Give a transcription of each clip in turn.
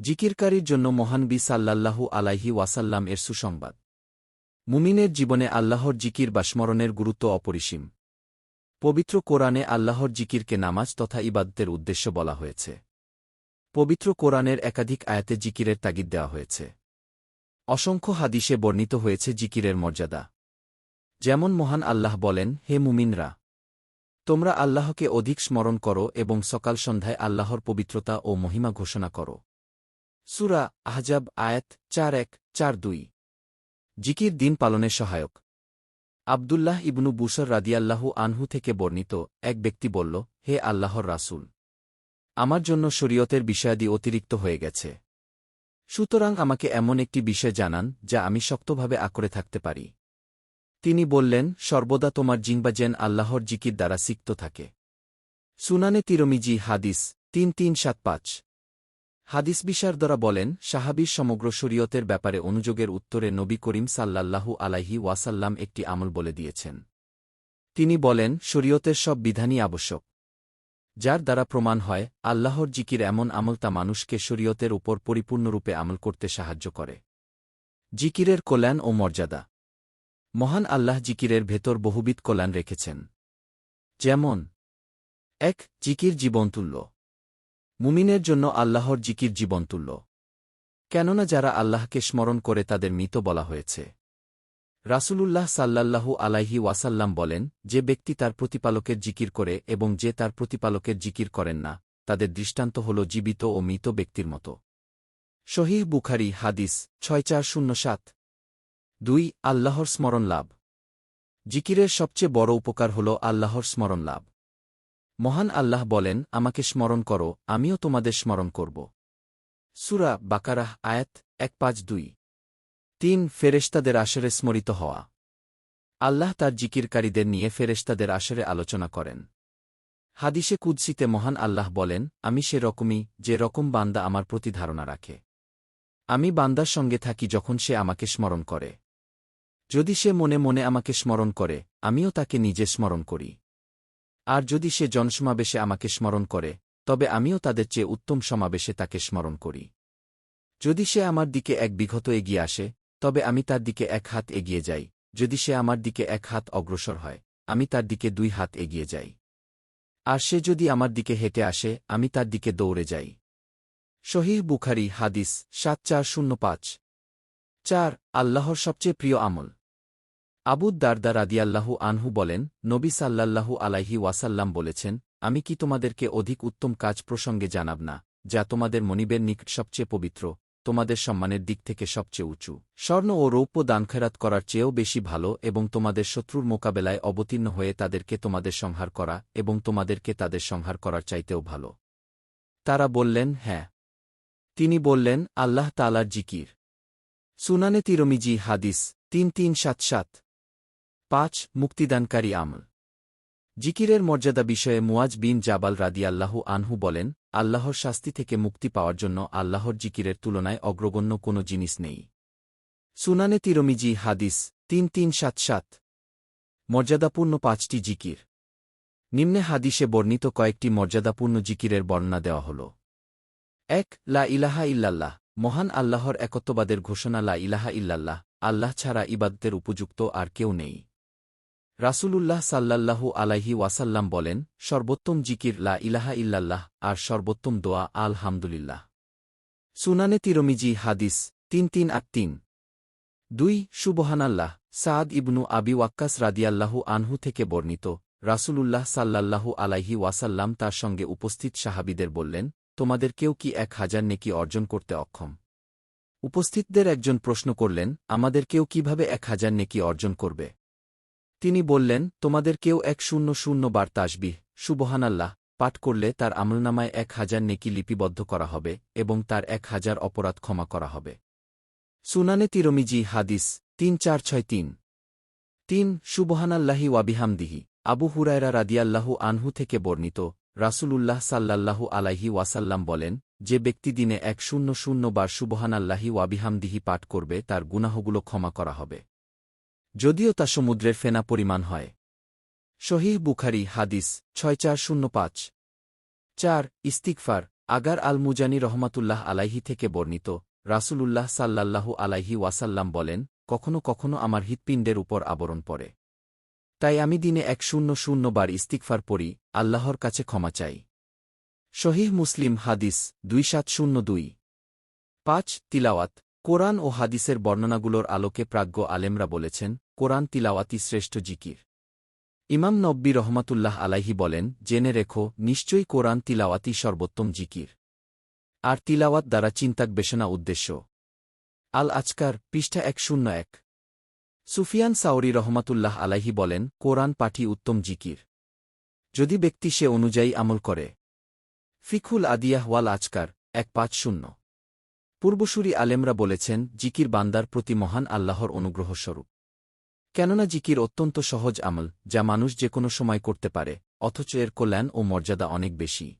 জিকিরকারীর জন্য মহান মহানবী সাল্লাল্লাহু আলাইহি ওয়াসাল্লাম এর সুসংবাদ। মুমিনের জীবনে আল্লাহর জিকির বা স্মরণের গুরুত্ব অপরিসীম। পবিত্র কোরআনে আল্লাহর জিকিরকে নামাজ তথা ইবাদতের উদ্দেশ্য বলা হয়েছে। পবিত্র কোরআনের একাধিক আয়াতে জিকিরের তাগিদ দেওয়া হয়েছে। অসংখ্য হাদিসে বর্ণিত হয়েছে জিকিরের মর্যাদা। যেমন মহান আল্লাহ বলেন, হে মুমিনরা, তোমরা আল্লাহকে অধিক স্মরণ করো এবং সকাল সন্ধ্যায় আল্লাহর পবিত্রতা ও মহিমা ঘোষণা করো। সুরা আহজাব আয়াত চার এক, চার দুই। জিকির দিন পালনে সহায়ক। আবদুল্লাহ ইবনু বুসর রাদিয়াল্লাহু আনহু থেকে বর্ণিত এক ব্যক্তি বলল, হে আল্লাহর রাসূল, আমার জন্য শরীয়তের বিষয়াদি অতিরিক্ত হয়ে গেছে। সুতরাং আমাকে এমন একটি বিষয় জানান, যা আমি শক্তভাবে আঁকড়ে থাকতে পারি। তিনি বললেন, সর্বদা তোমার জিংবা জেন আল্লাহর জিকির দ্বারা সিক্ত থাকে। সুনানে তিরমিজি হাদিস তিন তিন সাত পাঁচ। হাদিস বিশারদরা বলেন, সাহাবির সমগ্র শরীয়তের ব্যাপারে অনুযোগের উত্তরে নবী করিম সাল্লাল্লাহু আলাইহি ওয়াসাল্লাম একটি আমল বলে দিয়েছেন। তিনি বলেন, শরীয়তের সব বিধানই আবশ্যক। যার দ্বারা প্রমাণ হয়, আল্লাহর জিকির এমন আমল তা মানুষকে শরীয়তের উপর পরিপূর্ণরূপে আমল করতে সাহায্য করে। জিকিরের কল্যাণ ও মর্যাদা। মহান আল্লাহ জিকিরের ভেতর বহুবিধ কল্যাণ রেখেছেন। যেমন, এক, জিকির জীবনতুল্য। মুমিনের জন্য আল্লাহর জিকির জীবনতুল্য। কেননা যারা আল্লাহকে স্মরণ করে তাদের মৃত বলা হয়েছে। রাসূলুল্লাহ সাল্লাল্লাহু আলাইহি ওয়াসাল্লাম বলেন, যে ব্যক্তি তার প্রতিপালকের জিকির করে এবং যে তার প্রতিপালকের জিকির করেন না, তাদের দৃষ্টান্ত হল জীবিত ও মৃত ব্যক্তির মতো। শহীহ বুখারি হাদিস ছয় চার শূন্য সাত। দুই, আল্লাহর স্মরণ লাভ। জিকিরের সবচেয়ে বড় উপকার হল আল্লাহর স্মরণ লাভ। মহান আল্লাহ বলেন, আমাকে স্মরণ করো, আমিও তোমাদের স্মরণ করব। সুরা বাকারাহ, আয়াত এক পাঁচ দুই। তিন, ফেরেশতাদের আসরে স্মরিত হওয়া। আল্লাহ তার জিকিরকারীদের নিয়ে ফেরেশতাদের আসরে আলোচনা করেন। হাদিসে কুদ্সিতে মহান আল্লাহ বলেন, আমি সে রকমই, যে রকম বান্দা আমার প্রতি ধারণা রাখে। আমি বান্দার সঙ্গে থাকি যখন সে আমাকে স্মরণ করে। যদি সে মনে মনে আমাকে স্মরণ করে, আমিও তাকে নিজে স্মরণ করি। আর যদি সে জনসমাবেশে আমাকে স্মরণ করে, তবে আমিও তাদের চেয়ে উত্তম সমাবেশে তাকে স্মরণ করি। যদি সে আমার দিকে এক বিঘত এগিয়ে আসে, তবে আমি তার দিকে এক হাত এগিয়ে যাই। যদি সে আমার দিকে এক হাত অগ্রসর হয়, আমি তার দিকে দুই হাত এগিয়ে যাই। আর সে যদি আমার দিকে হেঁটে আসে, আমি তার দিকে দৌড়ে যাই। শহীহ বুখারি হাদিস সাত চার শূন্য পাঁচ। চার, আল্লাহর সবচেয়ে প্রিয় আমল। আবুদ দারদা রাদিয়াল্লাহু আনহু বলেন, নবী সাল্লাল্লাহু আলাইহি ওয়াসাল্লাম বলেছেন, আমি কি তোমাদেরকে অধিক উত্তম কাজ প্রসঙ্গে জানাব না, যা তোমাদের মনিবের নিকট সবচেয়ে পবিত্র, তোমাদের সম্মানের দিক থেকে সবচেয়ে উঁচু? স্বর্ণ ও রৌপ্য দানখেরাত করার চেয়েও বেশি ভালো এবং তোমাদের শত্রুর মোকাবেলায় অবতীর্ণ হয়ে তাদেরকে তোমাদের সংহার করা এবং তোমাদেরকে তাদের সংহার করার চাইতেও ভালো। তারা বললেন হ্যাঁ। তিনি বললেন, আল্লাহ তালার জিকির। সুনানে তিরমিজি হাদিস, তিন তিন সাত সাত। পাঁচ, মুক্তিদানকারী আমল। জিকিরের মর্যাদা বিষয়ে মুয়াজ বিন জাবাল রাদিয়াল্লাহু আনহু বলেন, আল্লাহর শাস্তি থেকে মুক্তি পাওয়ার জন্য আল্লাহর জিকিরের তুলনায় অগ্রগণ্য কোনো জিনিস নেই। সুনানে তিরমিজি, হাদিস তিন তিন সাত সাত। মর্যাদাপূর্ণ পাঁচটি জিকির। নিম্নে হাদিসে বর্ণিত কয়েকটি মর্যাদাপূর্ণ জিকিরের বর্ণনা দেওয়া হল। এক, লা ইলাহা ইল্লাল্লাহ। মহান আল্লাহর একত্ববাদের ঘোষণা লা ইলাহা ইল্লাল্লাহ। আল্লাহ ছাড়া ইবাদতের উপযুক্ত আর কেউ নেই। রাসূলুল্লাহ সাল্লাল্লাহু আলাইহি ওয়াসাল্লাম বলেন, সর্বোত্তম জিকির লা ইলাহা ইল্লাল্লাহ, আর সর্বোত্তম দোয়া আলহামদুলিল্লাহ। সুনানে তিরমিজি হাদিস তিন তিন আট তিন। দুই, সুবহানাল্লাহ, সাদ ইবনু আবি ওয়াক্কাস রাদিয়াল্লাহু আনহু থেকে বর্ণিত, রাসূলুল্লাহ সাল্লাল্লাহু আলাইহি ওয়াসাল্লাম তার সঙ্গে উপস্থিত সাহাবিদের বললেন, তোমাদের কেউ কি এক হাজার নেকি অর্জন করতে অক্ষম? উপস্থিতদের একজন প্রশ্ন করলেন, আমাদের কেউ কীভাবে এক হাজার নেকি অর্জন করবে? তিনি বললেন, তোমাদের কেউ এক শূন্য শূন্য বার তাসবিহ সুবহানাল্লাহ, পাঠ করলে তার আমলনামায় এক হাজার নেকি লিপিবদ্ধ করা হবে এবং তার এক হাজার অপরাধ ক্ষমা করা হবে। সুনানে তিরমিজি, হাদিস, তিন চার ছয় তিন। তিন, সুবহানাল্লাহি ওয়াবিহামদিহি আবু হুরায়রা রাদিয়াল্লাহু আনহু থেকে বর্ণিত, রাসূলুল্লাহ সাল্লাল্লাহু আলাইহি ওয়াসাল্লাম বলেন, যে ব্যক্তি দিনে এক শূন্য শূন্য বার সুবহানাল্লাহি ওয়াবিহামদিহি পাঠ করবে তার গুনাহগুলো ক্ষমা করা হবে। যদিও তা সমুদ্রের ফেনা পরিমাণ হয়। শহীহ বুখারি হাদিস ছয় চার শূন্য পাঁচ। চার ইস্তিকফার আগার আল মুজানি রহমাতুল্লাহ আলাইহি থেকে বর্ণিত। রাসূলুল্লাহ সাল্লাল্লাহু আলাইহি ওয়াসাল্লাম বলেন, কখনো কখনো আমার হৃৎপিণ্ডের উপর আবরণ পড়ে। তাই আমি দিনে এক শূন্য শূন্য বার ইস্তিকফার পড়ি, আল্লাহর কাছে ক্ষমা চাই। শহীহ মুসলিম হাদিস দুই সাত শূন্য দুই। পাঁচ, তিলাওয়াত। কোরআন ও হাদিসের বর্ণনাগুলোর আলোকে প্রাজ্ঞ আলেমরা বলেছেন কোরআন তিলাওয়াতি শ্রেষ্ঠ জিকির। ইমাম নব্বী রহমাতুল্লাহ আলাইহি বলেন, জেনে রেখো, নিশ্চয়ই কোরআন তিলাওয়াতি সর্বোত্তম জিকির। আর তিলাওয়াত দ্বারা চিন্তাক চিন্তাকবেষণা উদ্দেশ্য। আল আজকার, পৃষ্ঠা এক শূন্য এক। সুফিয়ান সাউরি রহমাতুল্লাহ আলাইহি বলেন, কোরআন পাঠি উত্তম জিকির। যদি ব্যক্তি সে অনুযায়ী আমল করে। ফিকুল আদিয়াহ ওয়াল আজকার, এক পাঁচ শূন্য। পূর্বসূরি আলেমরা বলেছেন, জিকির বান্দার প্রতি মহান আল্লাহর অনুগ্রহস্বরূপ। কেননা জিকির অত্যন্ত সহজ আমল, যা মানুষ যে কোনো সময় করতে পারে, অথচ এর কল্যাণ ও মর্যাদা অনেক বেশি।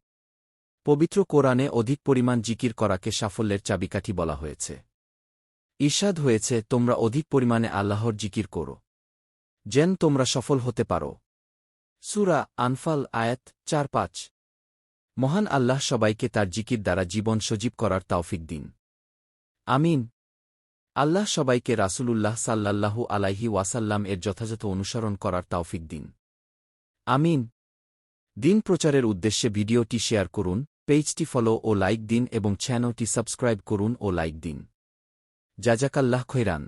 পবিত্র কোরআনে অধিক পরিমাণ জিকির করাকে সাফল্যের চাবিকাঠি বলা হয়েছে। ঈর্ষাদ হয়েছে, তোমরা অধিক পরিমাণে আল্লাহর জিকির করো। যেন তোমরা সফল হতে পারো। সুরা আনফাল, আয়াত চার পাঁচ। মহান আল্লাহ সবাইকে তার জিকির দ্বারা জীবন সজীব করার তাওফিক দিন। আমিন। আল্লাহ সবাইকে রাসূলুল্লাহ সাল্লাল্লাহু আলাইহি ওয়াসাল্লাম এর যথাযথ অনুসরণ করার তাওফিক দিন। আমিন। দিন প্রচারের উদ্দেশ্যে ভিডিওটি শেয়ার করুন, পেজটি ফলো ও লাইক দিন এবং চ্যানেলটি সাবস্ক্রাইব করুন ও লাইক দিন। জাজাকাল্লাহ খৈরান।